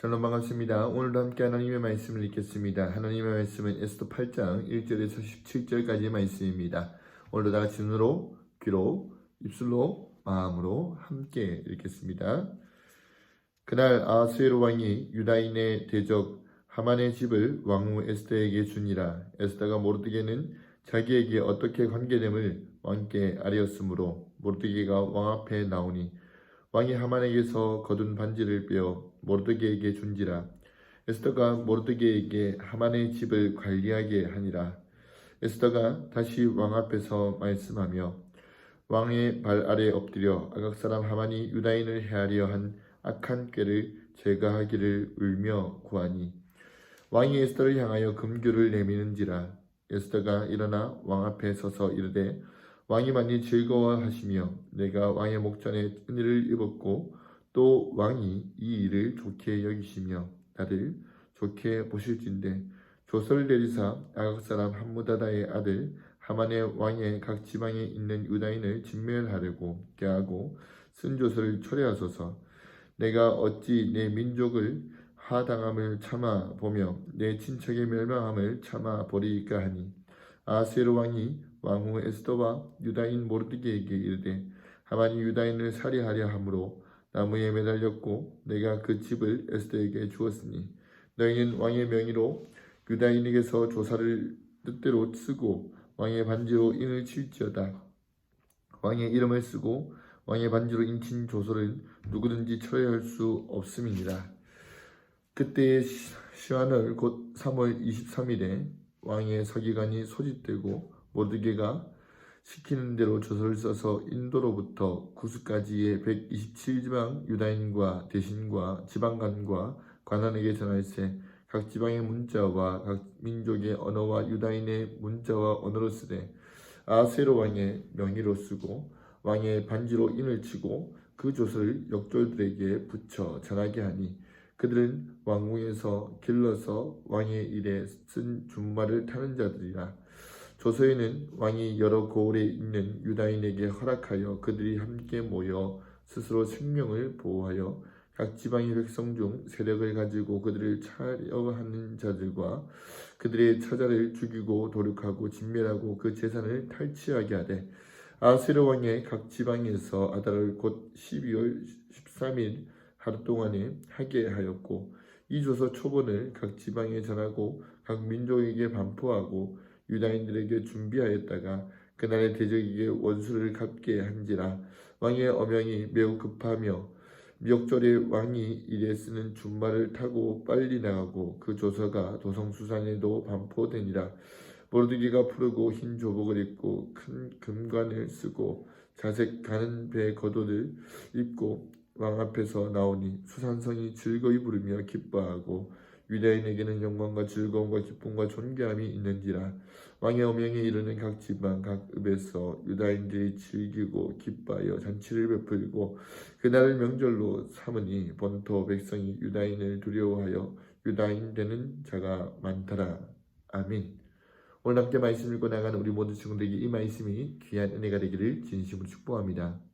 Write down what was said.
샬롬 반갑습니다. 오늘도 함께 하나님의 말씀을 읽겠습니다. 하나님의 말씀은 에스더 8장 1절에서 17절까지의 말씀입니다. 오늘도 다 같이 눈으로, 귀로, 입술로, 마음으로 함께 읽겠습니다. 그날 아스에로 왕이 유다인의 대적 하만의 집을 왕후 에스더에게 주니라. 에스더가 모르드게는 자기에게 어떻게 관계됨을 왕께 아뢰었으므로 모르드게가 왕 앞에 나오니 왕이 하만에게서 거둔 반지를 빼어 모르드게에게 준지라. 에스더가 모르드게에게 하만의 집을 관리하게 하니라. 에스더가 다시 왕 앞에서 말씀하며 왕의 발 아래 엎드려 아각 사람 하만이 유다인을 헤아려 한 악한 꾀를 제거하기를 울며 구하니 왕이 에스더를 향하여 금규를 내미는지라. 에스더가 일어나 왕 앞에 서서 이르되 왕이 많이 즐거워하시며 내가 왕의 목전에 은혜를 입었고 또 왕이 이 일을 좋게 여기시며 나를 좋게 보실진데 조서를 내리사 아각 사람 함무다다의 아들 하만의 왕의 각 지방에 있는 유다인을 진멸하려고 깨하고 쓴 조서를 철회하소서. 내가 어찌 내 민족을 하당함을 참아 보며 내 친척의 멸망함을 참아 버리까 하니 아세르 왕이 왕후 에스더와 유다인 모르드게에게 이르되 하만이 유다인을 살해하려 함으로 나무에 매달렸고 내가 그 집을 에스더에게 주었으니 너희는 왕의 명의로 유다인에게서 조사를 뜻대로 쓰고 왕의 반지로 인을 칠지어다. 왕의 이름을 쓰고 왕의 반지로 인친 조서를 누구든지 철회할 수 없음이니라. 그때의 시한을 곧 3월 23일에 왕의 서기관이 소집되고 모르게가 시키는 대로 조서를 써서 인도로부터 구스까지의 127지방 유다인과 대신과 지방관과 관원에게 전할세 각 지방의 문자와 각 민족의 언어와 유다인의 문자와 언어로 쓰되 아세로 왕의 명의로 쓰고 왕의 반지로 인을 치고 그 조서를 역졸들에게 붙여 전하게 하니 그들은 왕궁에서 길러서 왕의 일에 쓴 준말을 타는 자들이라 조서에는 왕이 여러 고을에 있는 유다인에게 허락하여 그들이 함께 모여 스스로 생명을 보호하여 각 지방의 백성 중 세력을 가지고 그들을 차려하는 자들과 그들의 처자를 죽이고 도륙하고 진멸하고 그 재산을 탈취하게 하되 아세르 왕의 각 지방에서 아달을 곧 12월 13일 하루 동안에 하게 하였고 이 조서 초본을 각 지방에 전하고 각 민족에게 반포하고 유다인들에게 준비하였다가 그날의 대적에게 원수를 갚게 한지라 왕의 어명이 매우 급하며 미역절에 왕이 일에 쓰는 준말을 타고 빨리 나가고 그 조서가 도성수산에도 반포되니라. 모르드기가 푸르고 흰 조복을 입고 큰 금관을 쓰고 자색 가는 배 겉옷을 입고 왕 앞에서 나오니 수산성이 즐거이 부르며 기뻐하고 유다인에게는 영광과 즐거움과 기쁨과 존귀함이 있는지라. 왕의 어명에 이르는 각 지방 각 읍에서 유다인들이 즐기고 기뻐하여 잔치를 베풀고 그날을 명절로 삼으니 본토 백성이 유다인을 두려워하여 유다인 되는 자가 많더라. 아멘. 오늘 함께 말씀 읽고 나가는 우리 모든 친구들에게 이 말씀이 귀한 은혜가 되기를 진심으로 축복합니다